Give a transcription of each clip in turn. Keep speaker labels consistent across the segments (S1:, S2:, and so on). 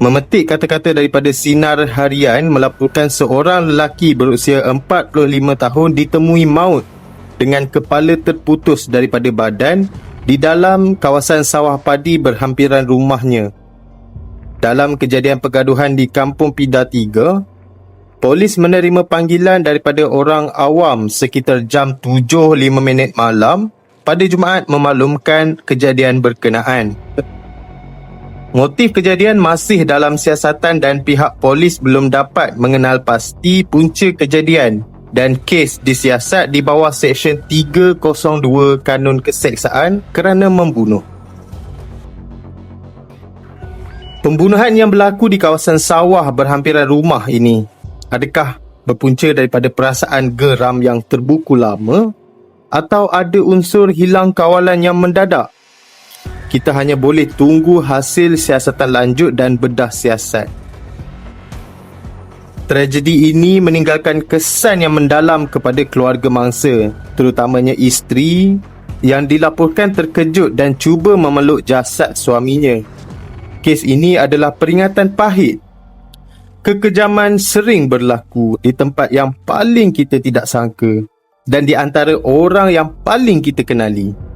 S1: Memetik kata-kata daripada Sinar Harian melaporkan seorang lelaki berusia 45 tahun ditemui maut dengan kepala terputus daripada badan di dalam kawasan sawah padi berhampiran rumahnya. Dalam kejadian pergaduhan di Kampung Pida 3, polis menerima panggilan daripada orang awam sekitar jam 7.05 minit malam pada Jumaat memaklumkan kejadian berkenaan. Motif kejadian masih dalam siasatan dan pihak polis belum dapat mengenal pasti punca kejadian dan kes disiasat di bawah Seksyen 302 Kanun Keseksaan kerana membunuh. Pembunuhan yang berlaku di kawasan sawah berhampiran rumah ini adakah berpunca daripada perasaan geram yang terbuku lama atau ada unsur hilang kawalan yang mendadak? Kita hanya boleh tunggu hasil siasatan lanjut dan bedah siasat. Tragedi ini meninggalkan kesan yang mendalam kepada keluarga mangsa, terutamanya isteri yang dilaporkan terkejut dan cuba memeluk jasad suaminya. Kes ini adalah peringatan pahit. Kekejaman sering berlaku di tempat yang paling kita tidak sangka dan di antara orang yang paling kita kenali.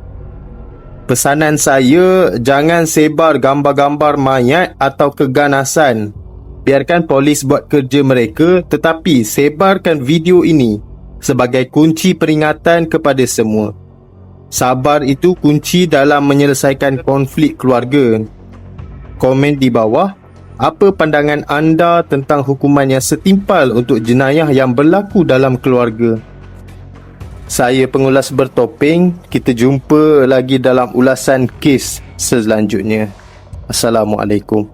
S1: Pesanan saya, jangan sebar gambar-gambar mayat atau keganasan. Biarkan polis buat kerja mereka tetapi sebarkan video ini sebagai kunci peringatan kepada semua. Sabar itu kunci dalam menyelesaikan konflik keluarga. Komen di bawah, apa pandangan anda tentang hukuman yang setimpal untuk jenayah yang berlaku dalam keluarga? Saya pengulas bertopeng. Kita jumpa lagi dalam ulasan kes selanjutnya. Assalamualaikum.